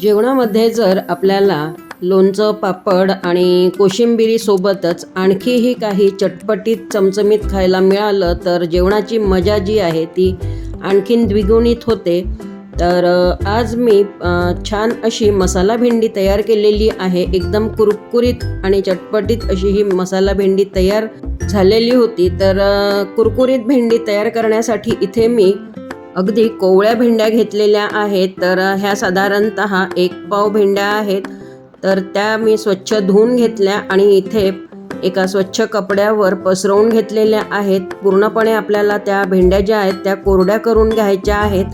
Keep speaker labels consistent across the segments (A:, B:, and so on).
A: जेवणामध्ये जर आपल्याला लोणचं पापड आणि कोशिंबिरीसोबतच आणखीही काही चटपटीत चमचमीत खायला मिळालं तर जेवणाची मजा जी आहे ती आणखीन द्विगुणित होते. तर आज मी छान अशी मसाला भेंडी तयार केलेली आहे. एकदम कुरकुरीत आणि चटपटीत अशी ही मसाला भेंडी तयार झालेली होती. तर कुरकुरीत भेंडी तयार करण्यासाठी इथे मी अगदी कोवळ्या भेंड्या घेतलेल्या आहेत तर ह्या साधारणत एक पाव भेंड्या आहेत. तर त्या मी स्वच्छ धुवून घेतल्या आणि इथे एका स्वच्छ कपड्यावर पसरवून घेतलेल्या आहेत. पूर्णपणे आपल्याला त्या भेंड्या ज्या आहेत त्या कोरड्या करून घ्यायच्या आहेत.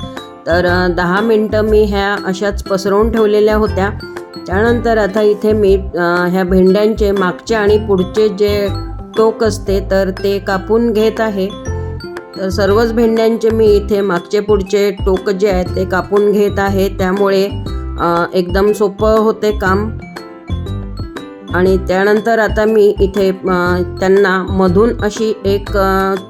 A: तर दहा मिनटं मी ह्या अशाच पसरवून ठेवलेल्या होत्या. त्यानंतर आता इथे मी ह्या भेंड्यांचे मागचे आणि पुढचे जे टोक असते तर ते कापून घेत आहे. तर सर्वच भेंड्यांचे मी इथे मागचे पुढचे टोक जे आहेत ते कापून घेत आहे. त्यामुळे एकदम सोपं होते काम. आणि त्यानंतर आता मी इथे त्यांना मधून अशी एक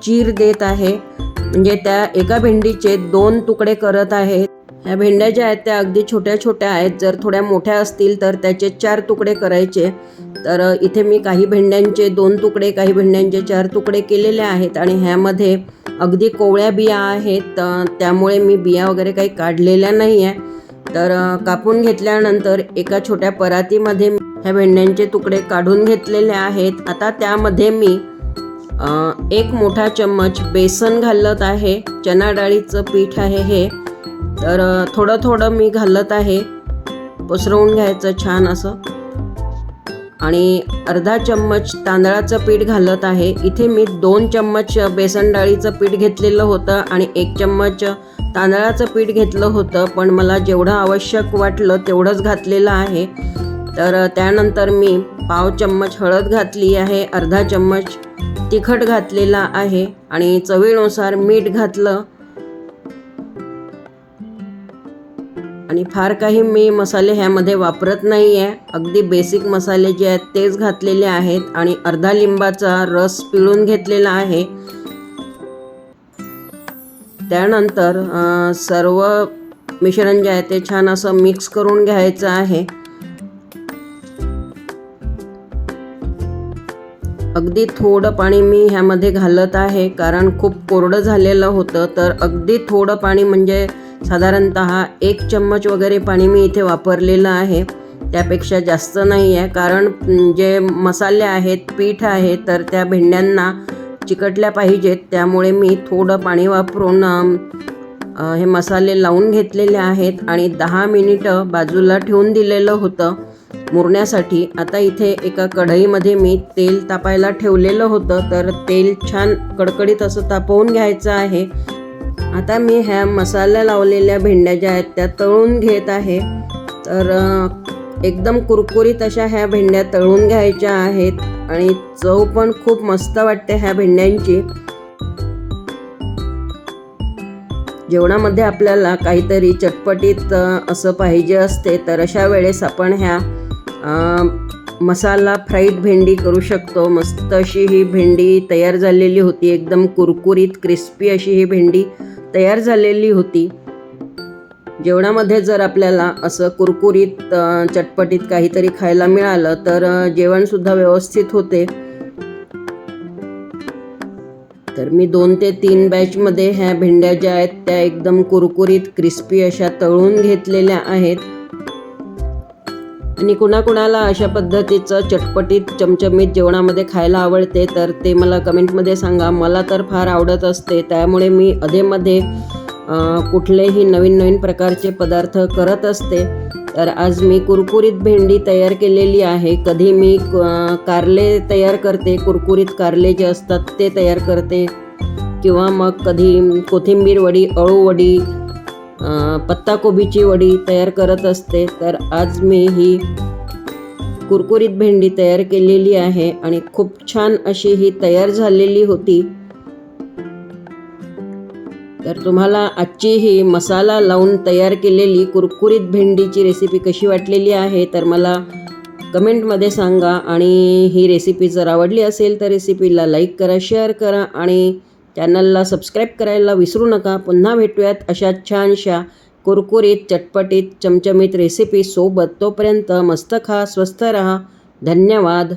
A: चीर देत आहे. म्हणजे त्या एका भेंडीचे दोन तुकडे करत आहेत ह्या भेंड्या ज्या आहेत त्या अगदी छोट्या छोट्या आहेत. जर थोड्या मोठ्या असतील तर त्याचे चार तुकडे करायचे. तर इथे मी काही भेंड्यांचे दोन तुकडे काही भेंड्यांचे चार तुकडे केलेले आहेत आणि ह्यामध्ये अगदी कोवळ्या बिया आहेत. त्यामुळे मी बिया वगैरे काही काढलेल्या नाही आहे तर कापून घेतल्यानंतर एका छोट्या परातीमध्ये ह्या भेंड्यांचे तुकडे काढून घेतलेले आहेत. आता त्यामध्ये मी एक मोठा चम्मच बेसन घालत आहे. चना डाळीचं पीठ आहे हे. तर थोडं थोडं मी घालत आहे. पसरवून घ्यायचं छान असं. आणि अर्धा चम्मच तांदळाचं पीठ घालत आहे. इथे मी दोन चम्मच बेसन डाळीचं पीठ घेतलेलं होतं आणि एक चम्मच तांदळाचं पीठ घेतलं होतं. पण मला जेवढं आवश्यक वाटलं तेवढंच घातलेलं आहे. तर त्यानंतर मी पाव चम्मच हळद घातली आहे अर्धा चम्मच तिखट घातलेला आहे आणि चवीनुसार मीठ घातलं. आणि फार काही मी मसाले ह्यामध्ये वापरत नाही आहे अगदी बेसिक मसाले जे आहेत तेच घातलेले आहेत आणि अर्धा लिंबाचा रस पिळून घेतलेला आहे. त्यानंतर सर्व मिश्रण जे आहे ते छान असं मिक्स करून घ्यायचं आहे. अगदी थोडं पाणी मी ह्यामध्ये घालत आहे कारण खूप कोरडं झालेलं होतं तर अगदी थोडं पाणी म्हणजे साधारणत एक चम्मच वगैरे पाणी मी इथे वापरलेलं आहे. त्यापेक्षा जास्त नाही आहे. कारण जे मसाले आहेत पीठ आहे तर त्या भेंड्यांना चिकटल्या पाहिजेत. त्यामुळे मी थोडं पाणी वापरून हे मसाले लावून घेतलेले आहेत आणि दहा मिनिटं बाजूला ठेवून दिलेलं होतं मुरण्यासाठी. आता इथे एका कढईमध्ये मी तेल तापायला ठेवलेलं होतं. तर तेल छान कडकडीत असं तापवून घ्यायचं आहे. आता मी ह्या मसाला लावलेल्या भेंड्या ज्या आहेत त्या तळून घेत आहे. तर एकदम कुरकुरीत अशा ह्या भेंड्या तळून घ्यायच्या आहेत आणि चव पण खूप मस्त वाटते ह्या भेंड्यांची. जेवणामध्ये आपल्याला काहीतरी चटपटीत असं पाहिजे असते तर अशा वेळेस आपण ह्या मसाला फ्राईड भेंडी करू शकतो. मस्त अशी ही भेंडी तयार झालेली होती एकदम कुरकुरीत क्रिस्पी अशी ही भेंडी. तयार झालेली होती. जेवणामध्ये जर आपल्याला असं कुरकुरीत चटपटीत काहीतरी खायला मिळालं तर जेवणसुद्धा व्यवस्थित होते. तर मी दोन ते तीन बॅचमध्ये ह्या भेंड्या ज्या आहेत त्या एकदम कुरकुरीत क्रिस्पी अशा तळून घेतलेल्या आहेत. आणि कुणाकुणाला अशा पद्धतीचं चटपटीत चमचमीत जेवणामध्ये खायला आवडते तर ते मला कमेंटमध्ये सांगा. मला तर फार आवडत असते. त्यामुळे मी अधेमध्ये कुठलेही नवीन नवीन प्रकारचे पदार्थ करत असते. तर आज मी कुरकुरीत भेंडी तयार केलेली आहे. कधी मी कारले तयार करते. कुरकुरीत कारले जे असतात ते तयार करते. किंवा मग कधी कोथिंबीर वडी अळू वडी पत्ताकोबीची वडी तयार करत असते. तर आज मी ही कुरकुरीत भेंडी तयार केलेली आहे आणि खूप छान अशी ही तयार झालेली होती. तर तुम्हाला आजची ही मसाला लावून तयार केलेली कुरकुरीत भेंडीची रेसिपी कशी वाटलेली आहे तर मला कमेंटमध्ये सांगा. आणि ही रेसिपी जर आवडली असेल तर रेसिपीला लाईक करा शेअर करा आणि चॅनलला सबस्क्राईब करायला विसरू नका. पुन्हा भेटूयात अशा छानशा कुरकुरीत चटपटीत चमचमीत रेसिपी सोबत. तोपर्यंत मस्त खा स्वस्त रहा. धन्यवाद.